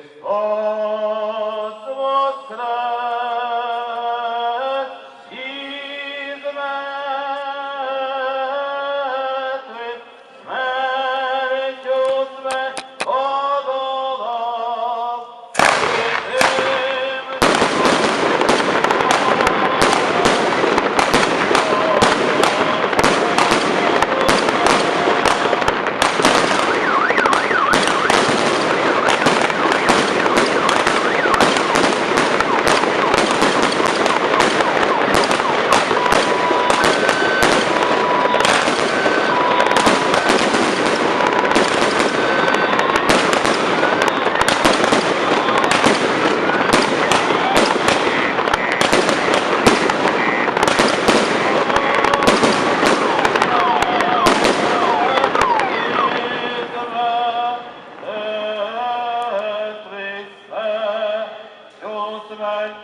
Христос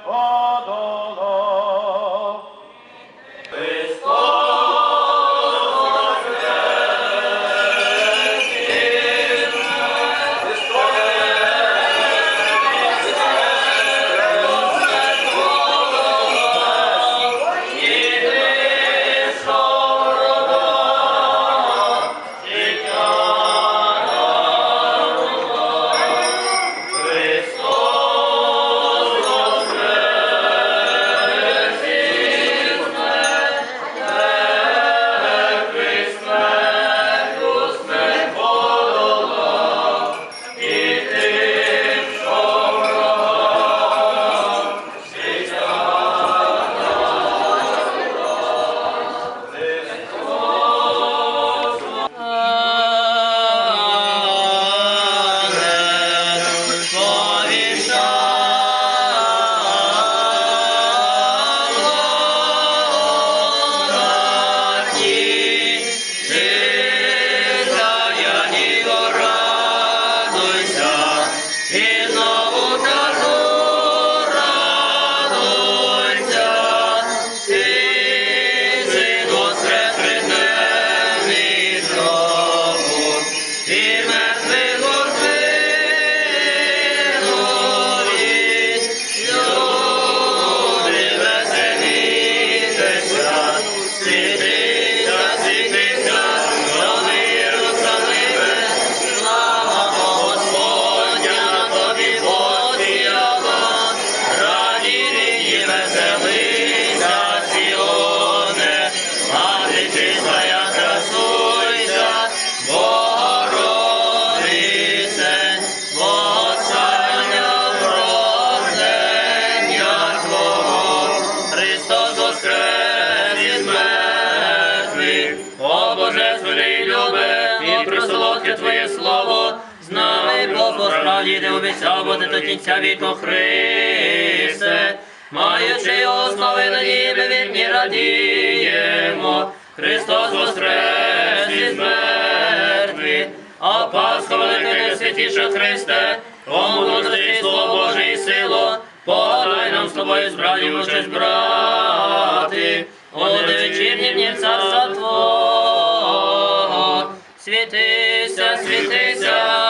Oh. Присолодке Твоє слово, з нами Бог справді не обіцяв бути до кінця віку Христе, маючи основи надії, ми вірні радіємо, Христос воскрес із мертвих, а Пасха велика найсвятіша Христе, мудрості Слово Боже і силу, Подай нам з тобою збрані участь брати, Оди вечірні дні царства Твого. Світися, світися,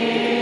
Христос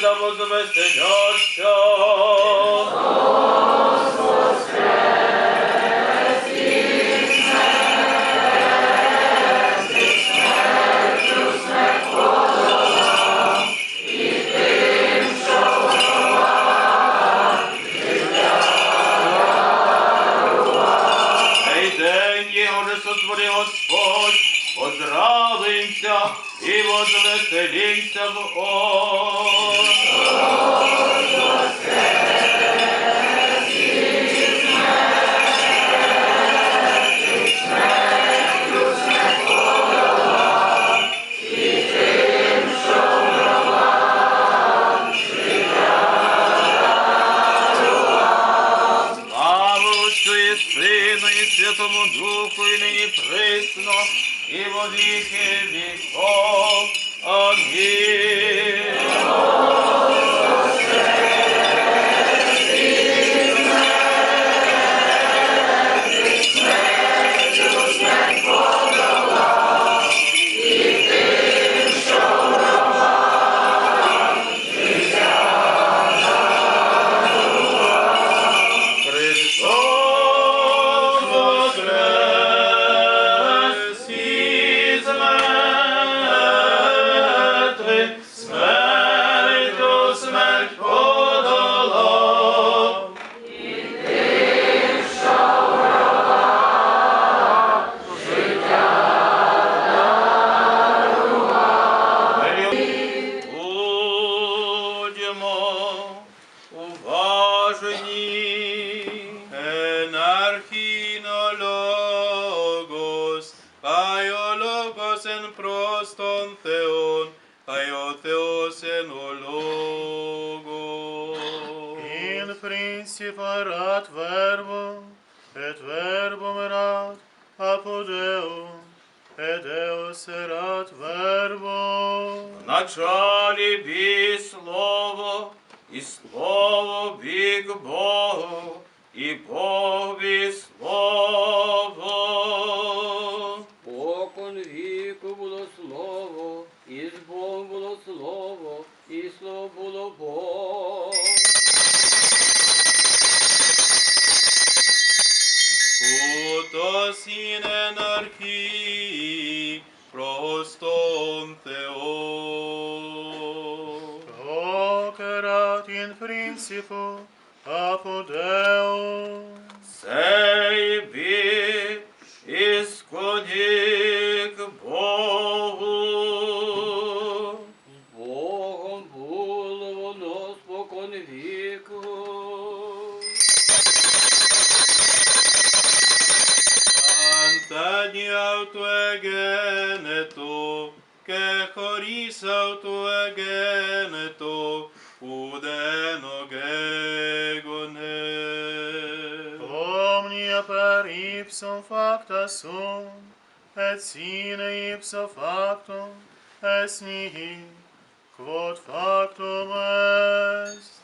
да возвеселяться. Цей день його же сотворив Господь, поздравимся і возвеселімся в Отцю Сину, і Святому Духу, і нині присно, Evil deeds can be called. In principio erat verbo, et verbum erat apud Deum, et Deus erat verbo. В началі бі слово, і слово бік Богу, і Бог бі слово. Покон віку було слово, і з Богом було слово, і слово було Бог. Ούτως είναι εν αρχή προς τον Θεόν. Hoc erat in principio auto egeneto, che choris auto egeneto, udeno gegone. Omnia per ipsum facta sum, et sine ipso factum, es nihi, quod factum est.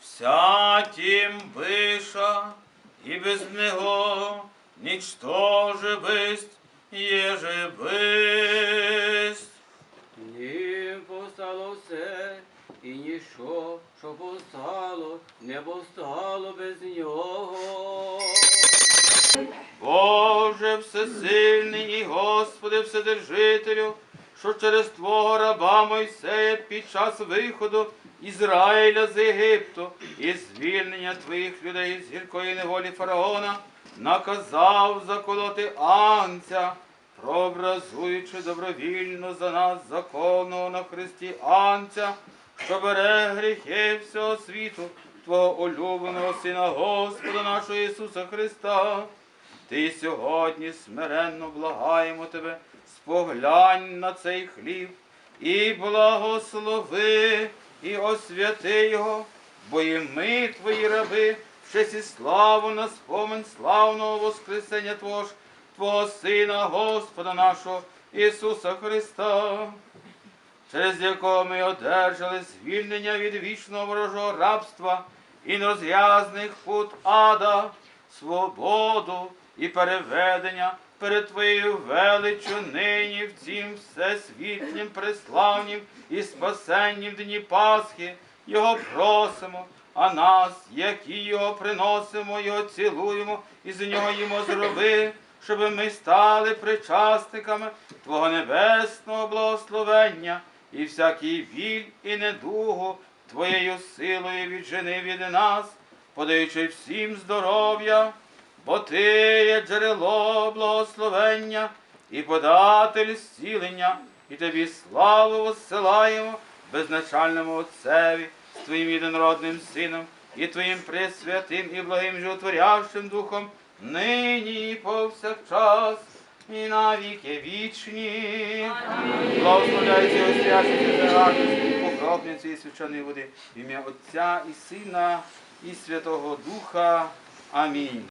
Вся тим выша, и без него ничтоже бысть, еже бысть. Ним постало все, і ніщо, що постало, не постало без нього. Боже всесильний і Господи Вседержителю, що через Твого раба Мойсея під час виходу Ізраїля з Єгипту і звільнення Твоїх людей з гіркої неволі фараона наказав заколоти анця, прообразуючи добровільно за нас законного на Христі анця, що бере гріхи всього світу, Твого улюбленого Сина Господа нашого Ісуса Христа. Ти сьогодні смиренно благаємо тебе, споглянь на цей хліб і благослови, і освяти його, бо і ми, твої раби, честь і славу на спомин славного Воскресення Твого Твого Сина, Господа нашого Ісуса Христа, через якого ми одержали звільнення від вічного ворожого рабства і розв'язних пут ада, свободу і переведення перед Твоєю величчю нині в цім всесвітнім, преславнім і спасеннім дні Пасхи. Його просимо, а нас, які його приносимо, його цілуємо і з нього їмо зроби, щоб ми стали причасниками Твого небесного благословення і всякий біль і недугу Твоєю силою віджени від нас, подаючи всім здоров'я, бо Ти є джерело благословення і податель зцілення, і тобі славу воссилаємо безначальному Отцеві Твоїм єдинородним Сином і Твоїм пресвятим і благим животворящим Духом, нині і повсякчас, і навіки вічні. Благословляється освячується радості, покропниці і свяченої води, в ім'я Отця і Сина і Святого Духа. Амінь.